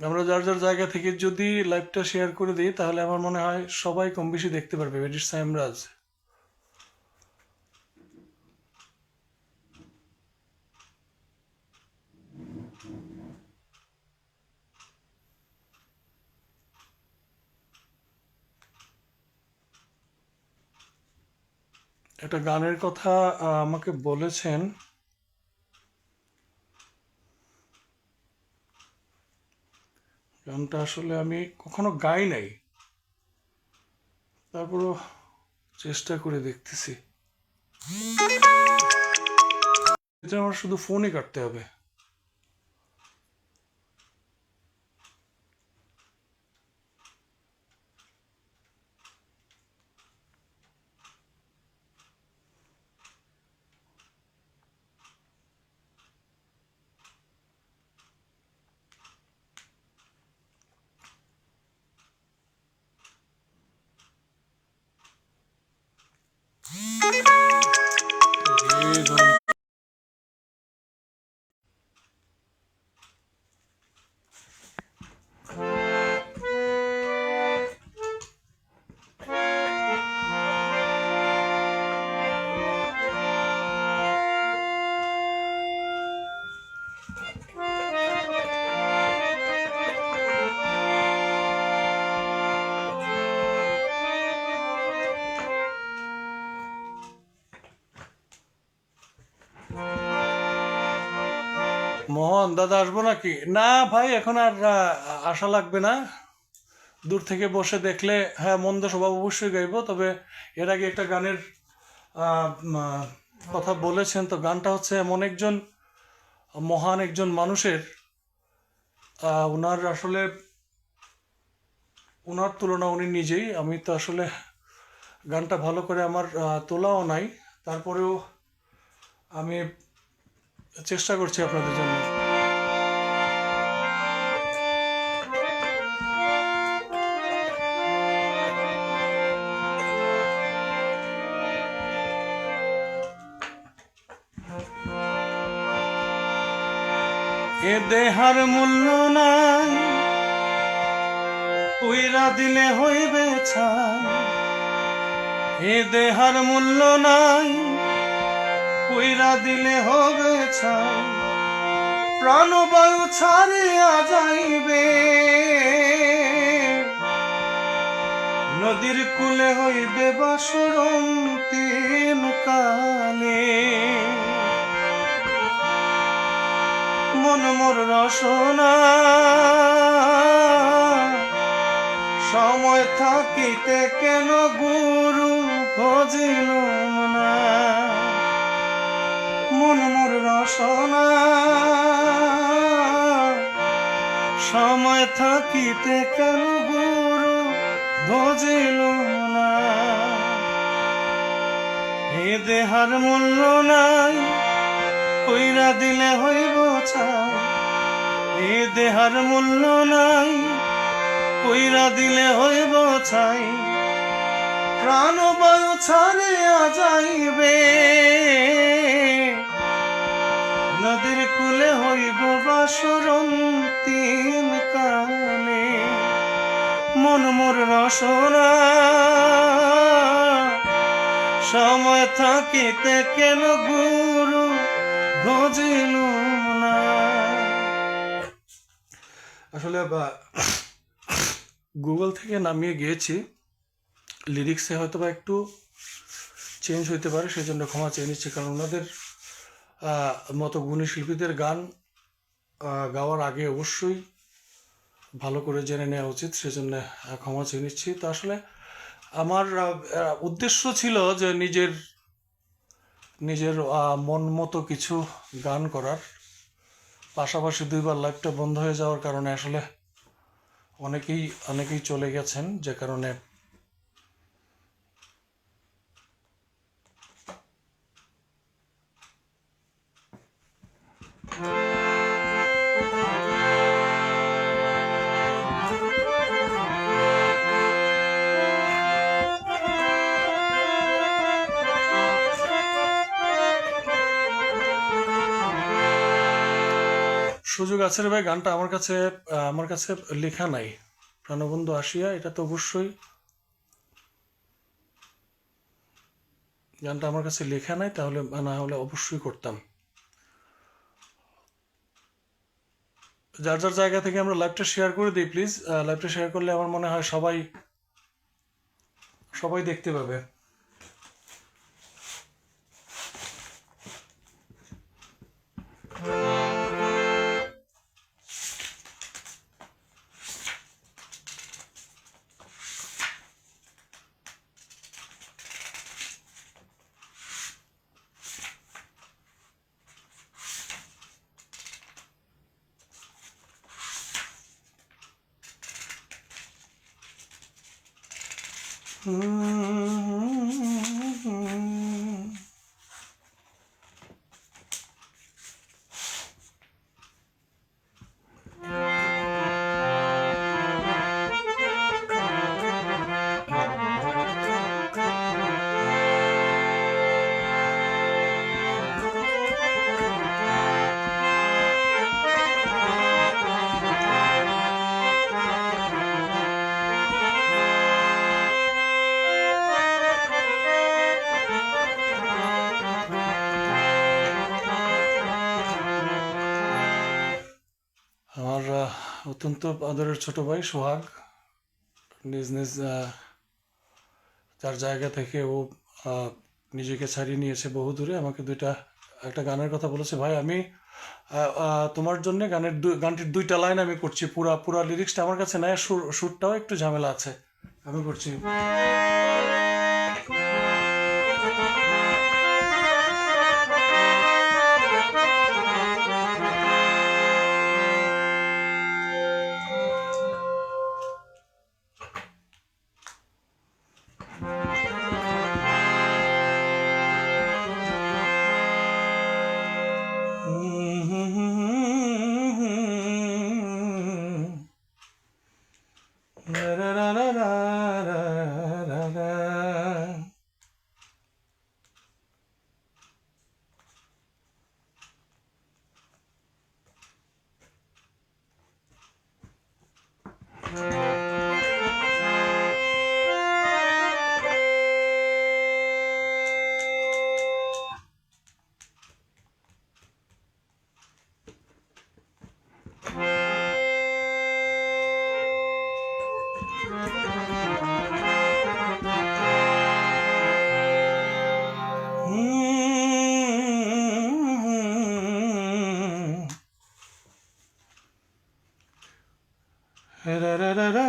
আমরা যার যার জায়গা থেকে যদি লাইভটা শেয়ার করে দিই, তাহলে আমার মনে হয় সবাই কম বেশি দেখতে পারবে। এডিট সাইমরাজ। একটা গানের কথা আমাকে বলেছেন। গানটা আসলে আমি কখনো গাই নাই। তারপরও চেষ্টা করে দেখতেছি। এটা আমার শুধু ফোনে কাটতে হবে। মোহন, দাদা আসব নাকি? না ভাই, এখন আর আশা লাগবে না। দূর থেকে বসে দেখলে হ্যাঁ মন্দ স্বভাব অবশ্যই গাইবো, তবে এর আগে একটা গানের কথা বলেছেন। তো গানটা হচ্ছে এমন একজন মহান একজন মানুষের ওনার আসলে ওনার তুলনা উনি নিজেই। আমি তো আসলে গানটা ভালো করে আমার তোলাও নাই। তারপরেও আমি চেষ্টা করছি আপনাদের জন্য। এ দেহার মূল্য নাই, উইরা দিলে হইবে ছাই। এ দেহার মূল্য নাই কইরা দিলে হবে ছাই। প্রাণবায়ু ছাড়িয়া যাইবে। নদীর কূলে হইবে বাসরম তিন কালে। মন মোর রসনা। সময় থাকিতে কেন গুরু ভজিল মন মোর রসনা। সময় থাকিতে কেন গুরু ভজিল না? হে দেহার মূল্য নাই, কইরা দিলে হইব ছাই এ দেহার মূল্য নাই, কইরা দিলে হইব ছাই প্রাণবায়ু ছাড়িয়া যাইবে নদীর কূলে হইব বাসরম তিন কালে মন মোর রসনা। সময় থাকিতে কেন গুরু ভজিল না? আসলে গুগল থেকে নামিয়ে গিয়েছি। লিরিক্সে হয়তো বা একটু চেঞ্জ হইতে পারে সেই জন্য ক্ষমা চেয়ে নিচ্ছি। কারণ ওনাদের মতো গুণী শিল্পীদের গান গাওয়ার আগে অবশ্যই ভালো করে জেনে নেওয়া উচিত, সেজন্য ক্ষমা চেয়ে নিচ্ছি। তো আসলে আমার উদ্দেশ্য ছিল যে নিজের নিজের মন মতো কিছু গান করার। পাশাপাশি দুইবার লাইভটা বন্ধ হয়ে যাওয়ার কারণে আসলে অনেকেই অনেকেই চলে গেছেন, যে কারণে সুযোগ আছে রে ভাই, গানটা আমার কাছে আমার কাছে লেখা নাই। প্রাণবন্ধু আসিয়া, এটা তো অবশ্যই। গানটা আমার কাছে লেখা নাই, তাহলে না হলে অবশ্যই করতাম। যার যার জায়গা থেকে আমরা লাইভটা শেয়ার করে দিই প্লিজ লাইভটা শেয়ার করলে আমার মনে হয় সবাই সবাই দেখতে পাবে। আমার অত্যন্ত আদরের ছোট ভাই সোহাগ। নিজ নিজ তার জায়গা থেকে ও নিজেকে ছাড়িয়ে নিয়েছে বহু দূরে। আমাকে দুইটা, একটা গানের কথা বলেছে, ভাই, আমি তোমার জন্য গানের গানটির দুইটা লাইন আমি করছি। পুরা পুরা লিরিক্সটা আমার কাছে সুর, সুরটাও একটু ঝামেলা আছে। আমি করছি। Da-da. 哒哒哒哒哒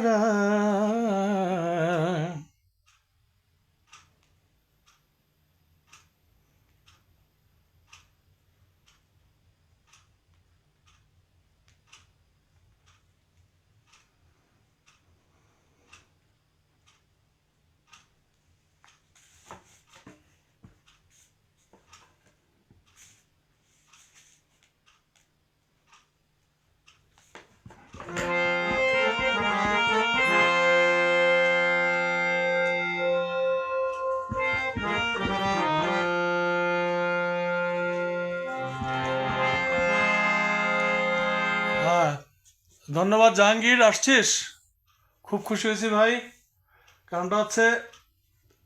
হ্যাঁ ধন্যবাদ জাহাঙ্গীর, আসছিস? খুব খুশি হয়েছি ভাই। কারণটা হচ্ছে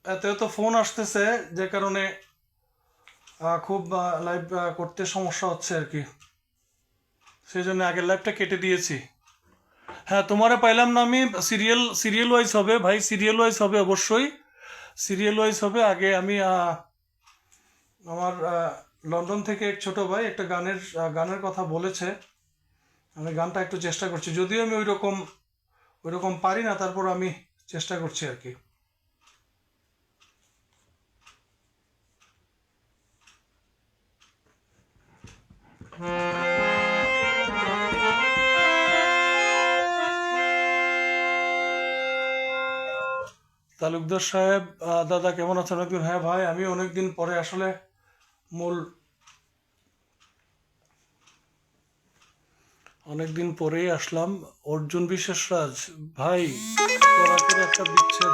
এত এত ফোন আসতেছে, যে কারণে খুব লাইভ করতে সমস্যা হচ্ছে আর কি। সেই জন্য আগের লাইভটা কেটে দিয়েছি। হ্যাঁ তোমারে পাইলাম না আমি সিরিয়াল সিরিয়াল ওয়াইজ হবে, ভাই সিরিয়াল ওয়াইজ হবে অবশ্যই। সিরিয়াল ওয়াইজ হবে। আগে আমি আমার লন্ডন থেকে এক ছোট ভাই একটা গানের গানের কথা বলেছে। আমি গানটা একটু চেষ্টা করছি। যদিও আমি ওই রকম ওই রকম পারি না, তারপর আমি চেষ্টা করছি আর কি। তালুকদার সাহেব দাদা কেমন আছেন? অনেকদিন হ্যাঁ ভাই আমি অনেকদিন পরে আসলে মূল অনেকদিন পরেই আসলাম। অর্জুন বিশ্বাসরাজ ভাই একটা বিচ্ছেদ।